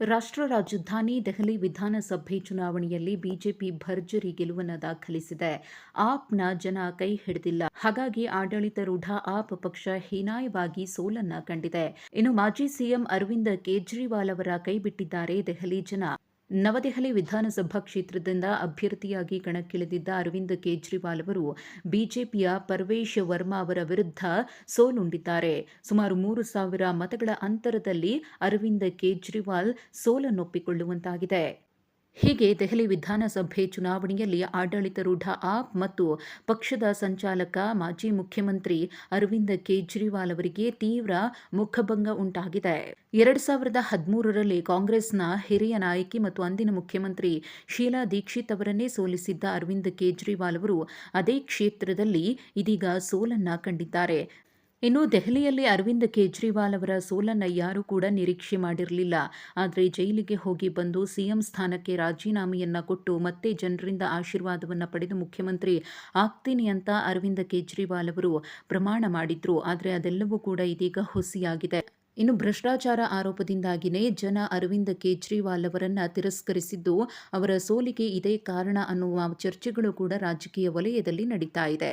ರಾಷ್ಟ್ರ ರಾಜಧಾನಿ ದೆಹಲಿ ವಿಧಾನಸಭೆ ಚುನಾವಣೆಯಲ್ಲಿ ಬಿಜೆಪಿ ಭರ್ಜರಿ ಗೆಲುವನ್ನು ದಾಖಲಿಸಿದೆ. ಆಪ್ನ ಜನ ಕೈ ಹಿಡಿದಿಲ್ಲ. ಹಾಗಾಗಿ ಆಡಳಿತಾರೂಢ ಆಪ್ ಪಕ್ಷ ಹೀನಾಯವಾಗಿ ಸೋಲನ್ನ ಕಂಡಿದೆ. ಇನ್ನು ಮಾಜಿ ಸಿಎಂ ಅರವಿಂದ ಕೇಜ್ರಿವಾಲ್ ಅವರ ಕೈಬಿಟ್ಟಿದ್ದಾರೆ ದೆಹಲಿ ಜನ. ನವದೆಹಲಿ ವಿಧಾನಸಭಾ ಕ್ಷೇತ್ರದಿಂದ ಅಭ್ಯರ್ಥಿಯಾಗಿ ಕಣಕ್ಕಿಳಿದಿದ್ದ ಅರವಿಂದ್ ಕೇಜ್ರಿವಾಲ್ ಅವರು ಬಿಜೆಪಿಯ ಪರ್ವೇಶ್ ವರ್ಮಾ ಅವರ ವಿರುದ್ಧ ಸೋಲುಂಡಿದ್ದಾರೆ. ಸುಮಾರು ಮೂರು ಸಾವಿರ ಮತಗಳ ಅಂತರದಲ್ಲಿ ಅರವಿಂದ್ ಕೇಜ್ರಿವಾಲ್ ಸೋಲನ್ನೊಪ್ಪಿಕೊಳ್ಳುವಂತಾಗಿದೆ. ಹೀಗೆ ದೆಹಲಿ ವಿಧಾನಸಭೆ ಚುನಾವಣೆಯಲ್ಲಿ ಆಡಳಿತಾರೂಢ ಆಪ್ ಮತ್ತು ಪಕ್ಷದ ಸಂಚಾಲಕ, ಮಾಜಿ ಮುಖ್ಯಮಂತ್ರಿ ಅರವಿಂದ್ ಕೇಜ್ರಿವಾಲ್ ಅವರಿಗೆ ತೀವ್ರ ಮುಖಭಂಗ ಉಂಟಾಗಿದೆ. ಎರಡ್ ಸಾವಿರದ ಹದಿಮೂರರಲ್ಲಿ ಕಾಂಗ್ರೆಸ್ನ ಹಿರಿಯ ನಾಯಕಿ ಮತ್ತು ಅಂದಿನ ಮುಖ್ಯಮಂತ್ರಿ ಶೀಲಾ ದೀಕ್ಷಿತ್ ಅವರನ್ನೇ ಸೋಲಿಸಿದ್ದ ಅರವಿಂದ್ ಕೇಜ್ರಿವಾಲ್ ಅವರು ಅದೇ ಕ್ಷೇತ್ರದಲ್ಲಿ ಇದೀಗ ಸೋಲನ್ನ ಕಂಡಿದ್ದಾರೆ. ಇನ್ನು ದೆಹಲಿಯಲ್ಲಿ ಅರವಿಂದ್ ಕೇಜ್ರಿವಾಲ್ ಅವರ ಸೋಲನ್ನು ಯಾರೂ ಕೂಡ ನಿರೀಕ್ಷೆ ಮಾಡಿರಲಿಲ್ಲ. ಆದರೆ ಜೈಲಿಗೆ ಹೋಗಿ ಬಂದು ಸಿಎಂ ಸ್ಥಾನಕ್ಕೆ ರಾಜೀನಾಮೆಯನ್ನು ಕೊಟ್ಟು ಮತ್ತೆ ಜನರಿಂದ ಆಶೀರ್ವಾದವನ್ನು ಪಡೆದು ಮುಖ್ಯಮಂತ್ರಿ ಆಗ್ತೀನಿ ಅಂತ ಅರವಿಂದ್ ಕೇಜ್ರಿವಾಲ್ ಅವರು ಪ್ರಮಾಣ ಮಾಡಿದ್ರು. ಆದರೆ ಅದೆಲ್ಲವೂ ಕೂಡ ಇದೀಗ ಹುಸಿಯಾಗಿದೆ. ಇನ್ನು ಭ್ರಷ್ಟಾಚಾರ ಆರೋಪದಿಂದಾಗಿಯೇ ಜನ ಅರವಿಂದ್ ಕೇಜ್ರಿವಾಲ್ ಅವರನ್ನು ತಿರಸ್ಕರಿಸಿದ್ದು, ಅವರ ಸೋಲಿಗೆ ಇದೇ ಕಾರಣ ಅನ್ನುವ ಚರ್ಚೆಗಳು ಕೂಡ ರಾಜಕೀಯ ವಲಯದಲ್ಲಿ ನಡೀತಾ ಇದೆ.